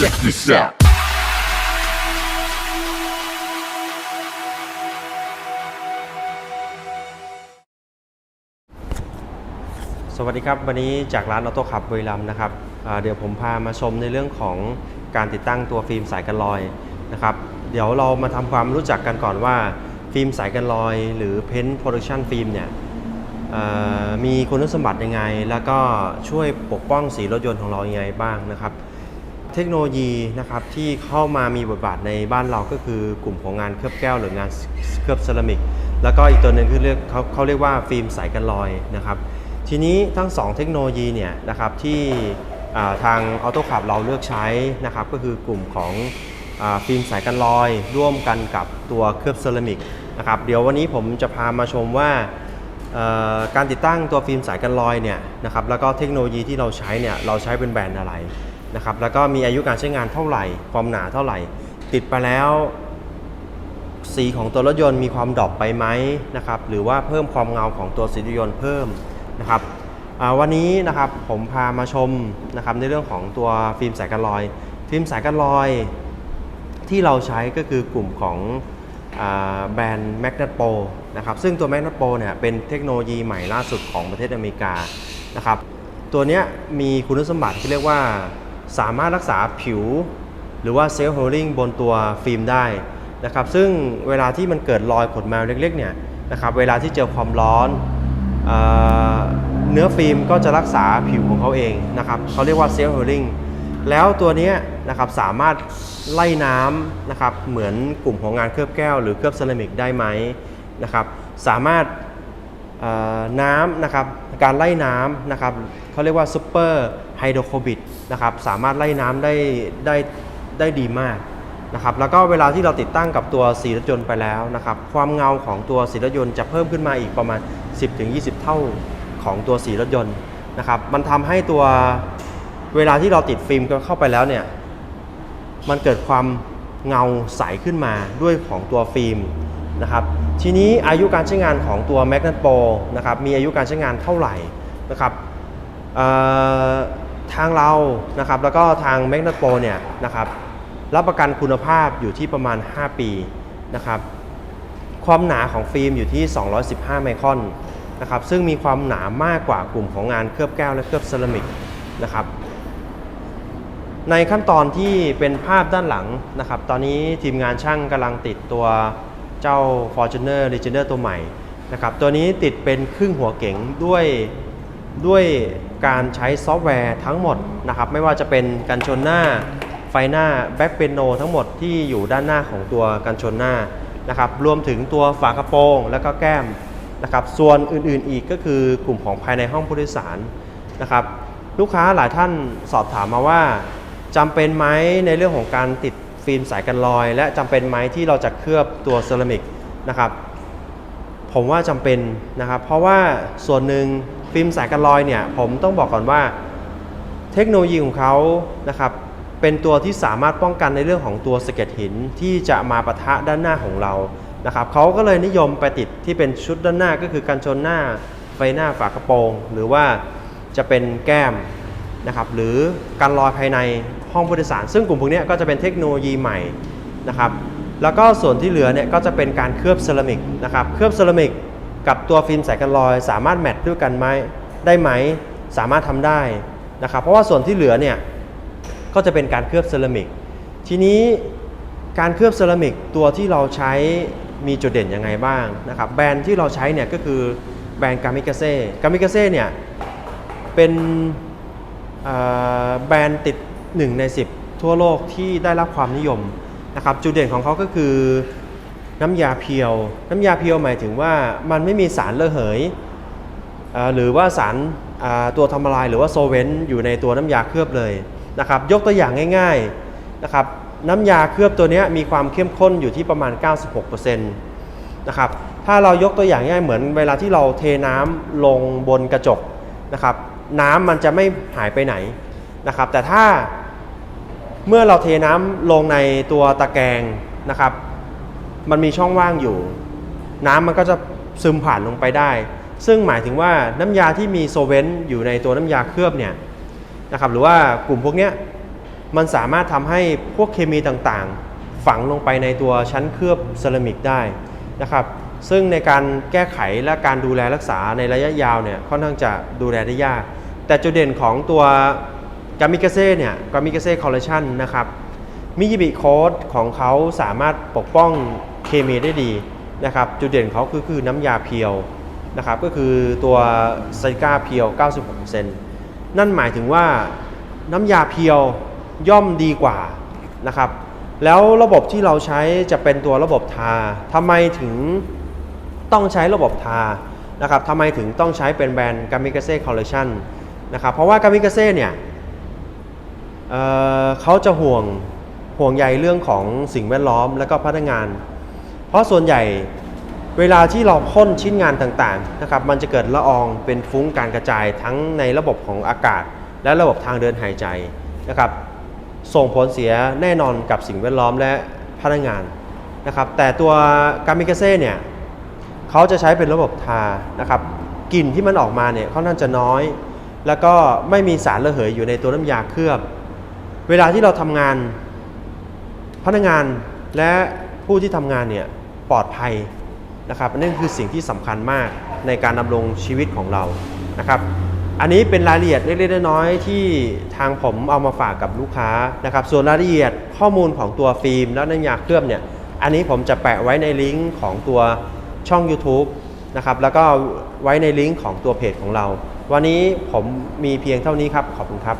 Check this out. สวัสดีครับ วันนี้จากร้านออโต้ขับบุรีรัมย์นะครับอ่าเดี๋ยวผมพามาชมในเรื่องของการติดตั้งตัวฟิล์มสายกันรอยนะครับ เดี๋ยวเรามาทำความรู้จักกันก่อนว่า ฟิล์มสายกันรอย หรือเพนท์โปรดักชันฟิล์มเนี่ยเอ่อมีคุณสมบัติยังไง แล้วก็ช่วยปกป้องสีรถยนต์ของเรายังไงบ้างนะครับ เทคโนโลยีนะครับที่เข้ามามีบทบาทในบ้านเราก็คือกลุ่มของงานเคลือบแก้วหรืองานเคลือบเซรามิก แล้วก็อีกตัวหนึ่งคือเรียกเขาเขาเรียกว่าฟิล์มใสกันรอยนะครับทีนี้ทั้ง 2 เทคโนโลยีเนี่ยนะครับที่ทางออโต้ขับเราเลือกใช้นะครับก็คือกลุ่มของอฟิล์มสายกันรอย ร่วมกันกับตัวเคลือบเซรามิกนะครับเดี๋ยววันนี้ผมจะพามาชมว่าการติดตั้งตัวฟิล์มสายกันรอยเนี่ยนะครับแล้วก็เทคโนโลยีที่เราใช้เนี่ยเราใช้เป็นแบรนด์อะไร นะครับแล้วก็มีอายุการใช้งานเท่าไหร่ ความหนาเท่าไหร่ ติดไปแล้ว สีของตัวรถยนต์มีความดรอปไปไหมนะครับหรือว่าเพิ่มความเงาของตัวสีรถยนต์เพิ่มนะครับวันนี้นะครับผมพามาชมนะครับในเรื่องของตัวฟิล์มสายกันรอย ฟิล์มสายกันรอย ที่เราใช้ก็คือกลุ่มของอแบรนด์ Magnet Pro นะครับซึ่งตัว Magnet Pro เนี่ยเป็นเทคโนโลยีใหม่ล่าสุดของประเทศอเมริกานะครับตัวนี้มีคุณสมบัติที่เรียกว่า สามารถรักษาผิว หรือว่าเซลล์โฮลิ่งบนตัวฟิล์มได้นะครับซึ่งเวลาที่มันเกิดรอยขดแมวเล็กๆเนี่ยนะครับเวลาที่เจอความร้อนเออเนื้อฟิล์มก็จะรักษาผิวของเขาเองนะครับเขาเรียกว่าเซลล์โฮลิ่งแล้วตัวนี้นะครับสามารถไล่น้ำนะครับเหมือนกลุ่มของงานเคลือบแก้ว หรือเคลือบเซรามิกได้ไหมนะครับสามารถน้ำนะครับการไล่น้ำนะครับเขาเรียกว่าซูเปอร์ ไฮโดรโคบิดนะครับสามารถไล่น้ำได้ได้ได้ดีมากนะครับแล้วก็เวลาที่เราติดตั้งกับตัวสีรถยนต์ไปแล้วนะครับความเงาของตัวสีรถยนต์จะเพิ่มขึ้นมาอีกประมาณ 10-20 เท่าของตัวสีรถยนต์นะครับมันทำให้ตัวเวลาที่เราติดฟิล์มเข้าไปแล้วเนี่ยมันเกิดความเงาใสขึ้นมาด้วยของตัวฟิล์มนะครับทีนี้อายุการใช้งานของตัว Magnet Pro นะครับมีอายุการใช้งานเท่าไหร่นะครับอ่อ ทางเรานะครับแล้วก็ทาง Magnet Pro เนี่ยนะครับรับประกันคุณภาพอยู่ที่ประมาณ 5 ปีนะครับความหนาของฟิล์มอยู่ที่ 215 ไมครอนนะครับซึ่งมีความหนามากกว่ากลุ่มของงานเคลือบแก้วและเคลือบเซรามิกนะครับในขั้นตอนที่เป็นภาพด้านหลังนะครับตอนนี้ทีมงานช่างกำลังติดตัวเจ้า Fortuner Legender ตัวใหม่นะครับตัวนี้ติดเป็นครึ่งหัวเก๋งด้วย ด้วยการใช้ซอฟต์แวร์ทั้งหมดนะครับ ไม่ว่าจะเป็นกันชนหน้าไฟหน้าแบ็คเปนโนทั้งหมดที่อยู่ด้านหน้าของตัวกันชนหน้านะครับรวมถึงตัวฝากระโปรงและก็แก้มนะครับส่วนอื่นๆอีกก็คือกลุ่มของภายในห้องผู้โดยสารนะครับ ลูกค้าหลายท่านสอบถามมาว่าจำเป็นไหมในเรื่องของการติดฟิล์มสายกันรอย และจำเป็นไหมที่เราจะเคลือบตัวเซรามิกนะครับ ผมว่าจำเป็นนะครับ เพราะว่าส่วนหนึ่งฟิล์มสายกันรอยเนี่ย ผมต้องบอกก่อนว่าเทคโนโลยีของเขานะครับเป็นตัวที่สามารถป้องกันในเรื่องของตัวสะเก็ดหินที่จะมาปะทะด้านหน้าของเรานะครับเขาก็เลยนิยมไปติดที่เป็นชุดด้านหน้าก็คือกันชนหน้าไฟหน้าฝากระโปรง หรือว่าจะเป็นแก้มนะครับหรือการลอยภายในห้องผู้โดยสาร ซึ่งกลุ่มพวกนี้ก็จะเป็นเทคโนโลยีใหม่นะครับ แล้วก็ส่วนที่เหลือเนี่ยก็จะเป็นการเคลือบเซรามิกนะครับ เคลือบเซรามิกกับตัวฟิล์มสกันรอย สามารถแมทด้วยกันไหมได้ไหม สามารถทำได้นะครับ เพราะว่าส่วนที่เหลือเนี่ยก็จะเป็นการเคลือบเซรามิก ทีนี้การเคลือบเซรามิกตัวที่เราใช้มีจุดเด่นยังไงบ้างนะครับ แบรนด์ที่เราใช้เนี่ยก็คือแบรนด์กามิกาเซ่กามิกาเซ่เนี่ยเป็นแบรนด์ติด 1 ใน 10 ทั่วโลกที่ได้รับความนิยม นะครับจุดเด่นของเขาก็คือน้ำยาเพียว น้ำยาเพียวหมายถึงว่ามันไม่มีสารระเหยื่อหรือว่าสารตัวทำลายหรือว่าโซเวนต์อยู่ในตัวน้ำยาเคลือบเลยนะครับยกตัวอย่างง่ายๆนะครับน้ำยาเคลือบตัวนี้มีความเข้มข้นอยู่ที่ประมาณ 96%นะครับถ้าเรายกตัวอย่างง่ายเหมือนเวลาที่เราเทน้ำลงบนกระจกนะครับน้ำมันจะไม่หายไปไหนนะครับแต่ถ้า เมื่อเราเทน้ำลงในตัวตะแกรงนะครับ มันมีช่องว่างอยู่ น้ำมันก็จะซึมผ่านลงไปได้ ซึ่งหมายถึงว่าน้ำยาที่มีโซเวนต์อยู่ในตัวน้ำยาเคลือบเนี่ยนะครับหรือว่ากลุ่มพวกนี้มันสามารถทำให้พวกเคมีต่างๆ ฝังลงไปในตัวชั้นเคลือบเซรามิกได้นะครับ ซึ่งในการแก้ไขและการดูแลรักษาในระยะยาวเนี่ยค่อนข้างจะดูแลได้ยาก แต่จุดเด่นของตัว กามิกาเซ่เนี่ยกามิกาเซ่คอลเลคชันนะครับมิยิบิโค้ดของเขาสามารถปกป้องเคมีได้ดีนะครับจุดเด่นเขาคือคือน้ำยาเพียวนะครับก็คือตัวไซก้าเพียว 96%นั่นหมายถึงว่าน้ำยาเพียวย่อมดีกว่านะครับแล้วระบบที่เราใช้จะเป็นตัวระบบทาทำไมถึงต้องใช้ระบบทานะครับทำไมถึงต้องใช้เป็นแบรนด์ Kamikaze Collection นะครับเพราะว่า Kamikaze เนี่ย เอ่อเขาจะห่วงห่วงใยเรื่องของสิ่งแวดล้อมและก็พนักงาน เพราะส่วนใหญ่เวลาที่เราพ่นชิ้นงานต่างๆนะครับมันจะเกิดละอองเป็นฟุ้งการกระจายทั้งในระบบของอากาศ และระบบทางเดินหายใจนะครับส่งผลเสียแน่นอนกับสิ่งแวดล้อมและพนักงานนะครับแต่ตัวกามิกาเซ่เนี่ยเขาจะใช้เป็นระบบทานะครับกลิ่นที่มันออกมาเนี่ยค่อนข้างจะน้อย แล้วก็ไม่มีสารระเหยอยู่ในตัวน้ำยาเคลือบ เวลาที่เราทำงานพนักงานและผู้ที่ทำงานเนี่ยปลอดภัยนะครับนั่นคือสิ่งที่สำคัญมากในการดำรงชีวิตของเรานะครับอันนี้เป็นรายละเอียดเล็กๆน้อยๆที่ทางผมเอามาฝากกับลูกค้านะครับ ส่วนรายละเอียดข้อมูลของตัวฟิล์ม และน้ำยาเคลือบเนี่ยอันนี้ผมจะแปะไว้ในลิงก์ของตัวช่อง YouTube นะครับแล้วก็ไว้ในลิงก์ของตัวเพจของเรา วันนี้ผมมีเพียงเท่านี้ครับ ขอบคุณครับ